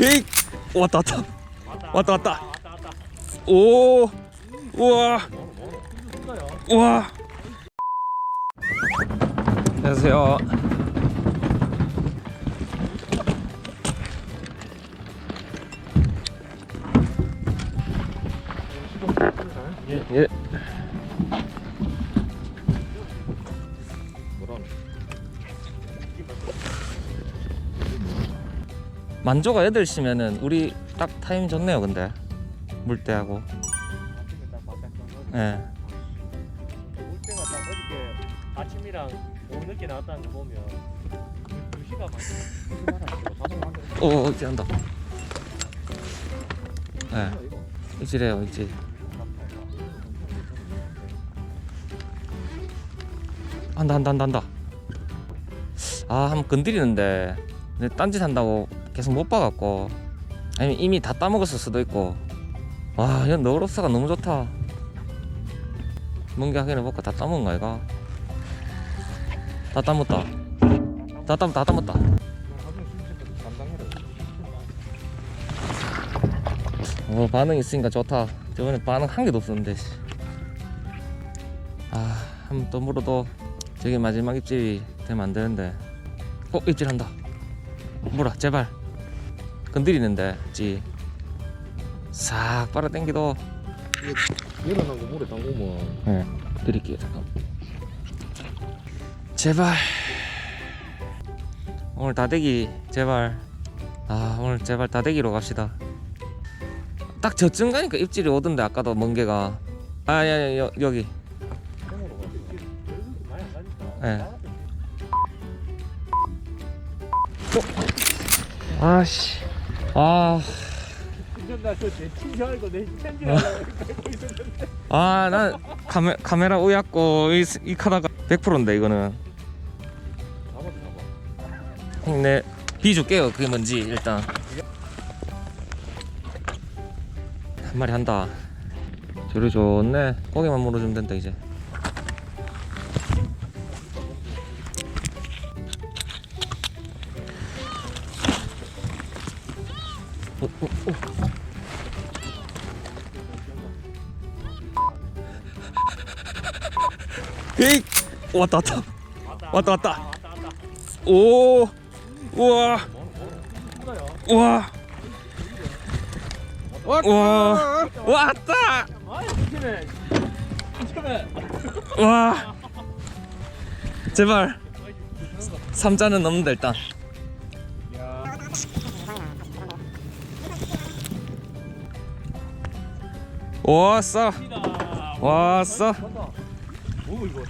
에이 왔다 왔다. 왔다 왔다. 오 우와. 우와. 안녕하세요. 예. 만조가 8시면은 우리 딱 타임 좋네요 근데. 물때하고. 예. 올 때가 딱 어저께 아침이랑 오후 늦게 나왔다는 거 보면 오 어, 이제 한다. 예. 이지래요 이지. 한다 한다 한다 한다. 아 한번 건드리는데. 근데 딴짓 한다고 계속 못 봐갖고 아니면 이미 다 따먹었을 수도 있고. 와 이건 너로서가 너무 좋다. 멍게 하기는 먹고 다 따먹은 거 아이가? 다 따먹다. 다 따먹 다 따먹다. 어 반응 있으니까 좋다. 저번에 반응 한 개도 없었는데 씨. 아 한 번 또 물어도 저게 마지막 입질이 되면 안 되는데. 어 입질한다. 물어 제발 건드리는데 찌싹 빨아당기도 일어난 거 물에 담그면 네 드릴게요 잠깐 제발 오늘 다대기 제발 아 오늘 제발 다대기로 갑시다 딱 저쯤 가니까 입질이 오던데 아까도 멍게가 아야야 여, 여기 통으로 가. 많이 안 가니까. 네. 아씨 아. 나저내 알고 내 알고 있었는데. 아, 난 카메, 카메라 우약고 이, 이 카다가 100%인데 이거는. 잡아. 네 비줄게요. 그게 뭔지 일단. 한 마리 한다. 저리 좋네. 고기만 물어주면 된다 이제 어. 에이 왔다 왔다. 왔다 왔다. 오 우와. 우와. 우와. 왔다. 와. 제발. 삼자는 넘는다 일단 왔어 왔어 오 이거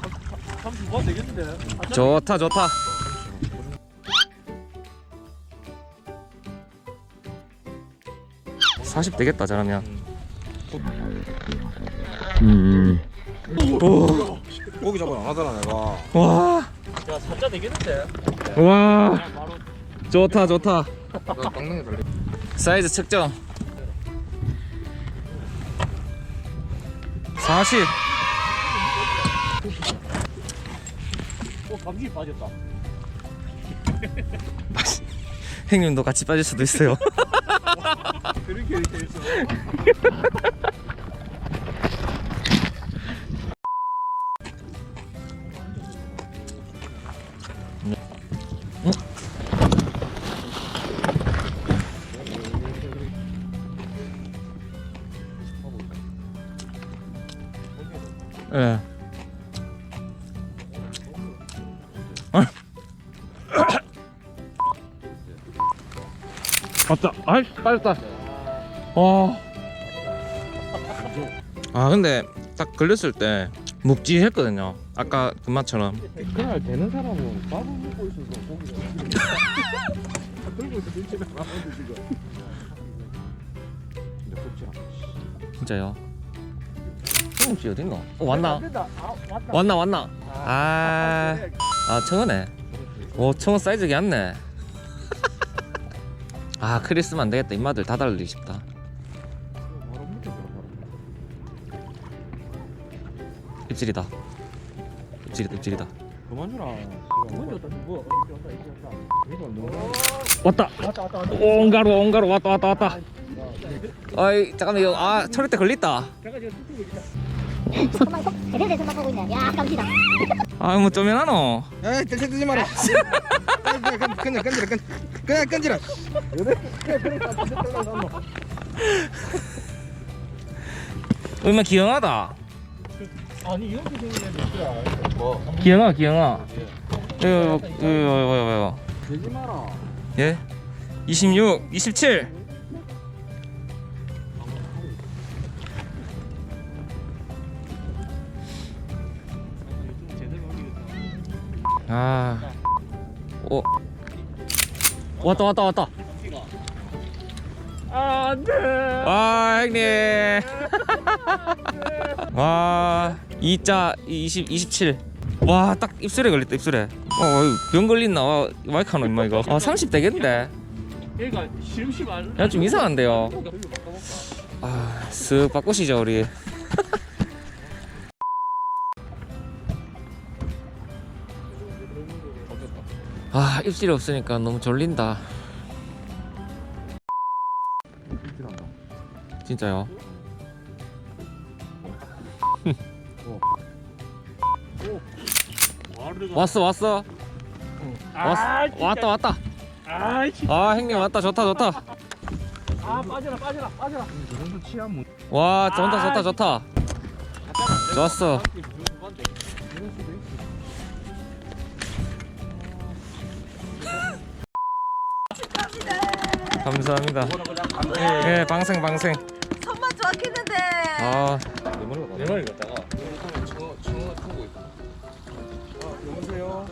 삼두번 되겠는데. 좋다 좋다 (40) 되겠다 잘하면 음. 고기 잡으러 안 하더라 내가 와, 야 삼자 되겠는데. 와, 좋다, 좋다. 사이즈 측정. 40. 어 감기 빠졌다. 형님도 같이 빠질 수도 있어요. 그렇게 이렇게 있어. 맞다. 아이, 빠졌다. 와. 아, 근데 딱 걸렸을 때 묵직했거든요. 아까 그 맛처럼. 그날 되는 사람은 밥을 먹고 있어서 고기가 들고 안 하는데 지금 근데 굽지 않아 진짜요. 형씨 어딨노? 어, 왔나? 된다. 아 왔다. 왔나, 왔나? 아, 아, 청어네. 오, 청어 사이즈 괜찮네. 아, 크리스만 안 되겠다. 입맛을 다 달리고 싶다. 입질이다. 입질이다, 입질이다. 그만 주라. 뭐? 왔다. 왔다. 왔다. 왔다 왔다 왔다 온가루 온가루 왔다 왔다 왔다. 아이 잠깐만 이거 아 철에 때 걸렸다. 잠깐 지금 툭툭 있다. 아뭐 쪼면하노. 에이 뜰채 지 마라 건지라 건지라 건지라 그냥 건지라 얼마 기영하다. 아니 이렇게 생긴 애도 있더라 뭐 기영아 기영아. 이거 이거 이거 이거 이거. 되지 마라 예? 26, 27. 아. 오. 왔다 왔다 왔다. 아 안 돼 와 형님. 와 2자 20 27. 와 딱 입술에 걸렸다 입술에. 어 병 걸린나 와 마이크 하노 임마 이거. 아 30 되겠는데. 얘가 시름시름 안야 좀 이상한데요. 아 쓱 바꾸시죠 우리. 아 입술이 없으니까 너무 졸린다. 진짜요? 왔어 왔어 아, 왔, 왔다 왔다 아 아 형님 왔다 좋다 좋다 아 빠져라 빠져라 빠져라 와 좋다 좋다 좋다 좋았어 감사합니다. 예 방생 방생. 손만 좋았겠는데. 아. 내 머리 갖다가. 여보세요